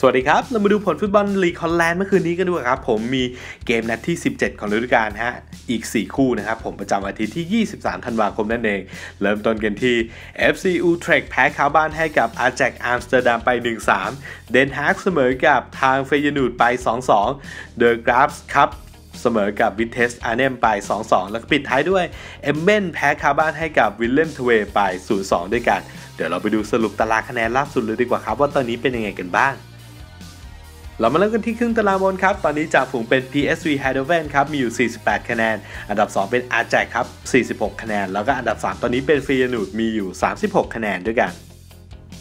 สวัสดีครับ เรามาดูผลฟุตบอลลีกฮอลแลนด์เมื่อคืนนี้กันดูครับ ผมมีเกมนัดที่ 17 ของฤดูกาลฮะ อีก 4 คู่นะครับ ผมประจำอาทิตย์ที่ 23 ธันวาคมนั่นเอง เริ่มต้นกันที่ FC Utrecht แพ้คาบ้านให้กับอาแจกอัมสเตอร์ดัมไป 1-3 เดนฮากเสมอกับทางเฟยนูดไป 2-2 เดอะกราฟส์ครับเสมอกับวิเทสอาร์เนมไป 2-2 แล้วก็ปิดท้ายด้วย เอมเมนแพ้คาบ้านให้กับวิลเลมทเวไป 0-2 ด้วยกัน เดี๋ยวเราไปดูสรุปตารางคะแนนล่าสุดเลยดีกว่าครับ ว่าตอนนี้เป็นยังไงกันบ้าง เรามาเริ่มกันที่ครึ่งตารางบนครับ ตอนนี้จ่าฝูงเป็น PSV Eindhoven ครับ มีอยู่ 48 คะแนน อันดับ 2 เป็น a j a x ครับ 46 คะแนน แล้วก็อันดับ 3 ตอนนี้เป็นฟรียนูดมีอยู่ 36 คะแนนด้วยกัน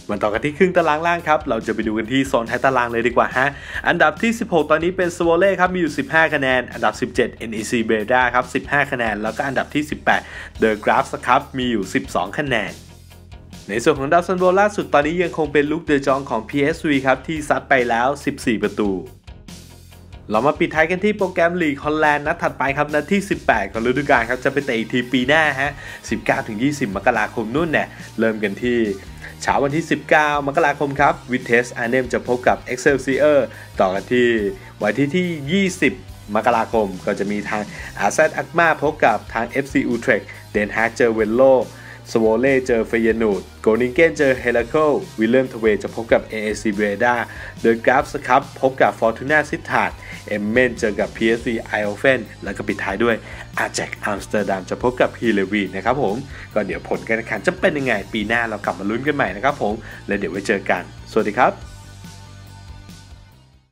มาต่อกันที่ครึ่งตารางล่างครับ เราจะไปดูกันที่โซนท้ายตารางเลยดีกว่าฮะ อันดับที่ 16 ตอนนี้เป็นสโวเล่ครับ มีอยู่ 15 คะแนน อันดับ 17 NEC b e d a ครับ 15 คะแนน แล้วก็อันดับที่ 18 The Graphs ครับ มีอยู่ 12 คะแนน ในส่วนของดาวซันโบล่าสุดตอนนี้ยังคงเป็นลูกเดอจองของ PSV ครับที่ซัดไปแล้ว 14 ประตูเรามาปิดท้ายกันที่โปรแกรมลีกฮอลแลนด์นัดถัดไปครับนัดที่ 18 ของฤดูกาลครับจะไปเตะอีกทีปีหน้าฮะ 19-20 มกราคมนู่นเนี่ยเริ่มกันที่เช้าวันที่ 19 มกราคมครับวิเทสอาร์เนมจะพบกับ Excelsior ต่อกันที่วันที่ที่ 20 มกราคมก็จะมีทางอาซอักมาพบกับทาง FC Utrecht เดนฮากเจอเวนโล สโวเล่เจอเฟยนูดโกนิงเกนเจอเฮลโควิลเลมทเวจะพบกับ AAC เบรดาเดอะกราฟส์ครับพบกับฟอร์ตูน่าซิทาร์ดเอมเมนเจอกับ PSV ไอโอเฟนแล้วก็ปิดท้ายด้วยอาแจกอัมสเตอร์ดัมจะพบกับฮีเลวีนะครับผม ก็เดี๋ยวผลการแข่งขันจะเป็นยังไงปีหน้าเรากลับมาลุ้นกันใหม่นะครับผม และเดี๋ยวไว้เจอกัน สวัสดีครับ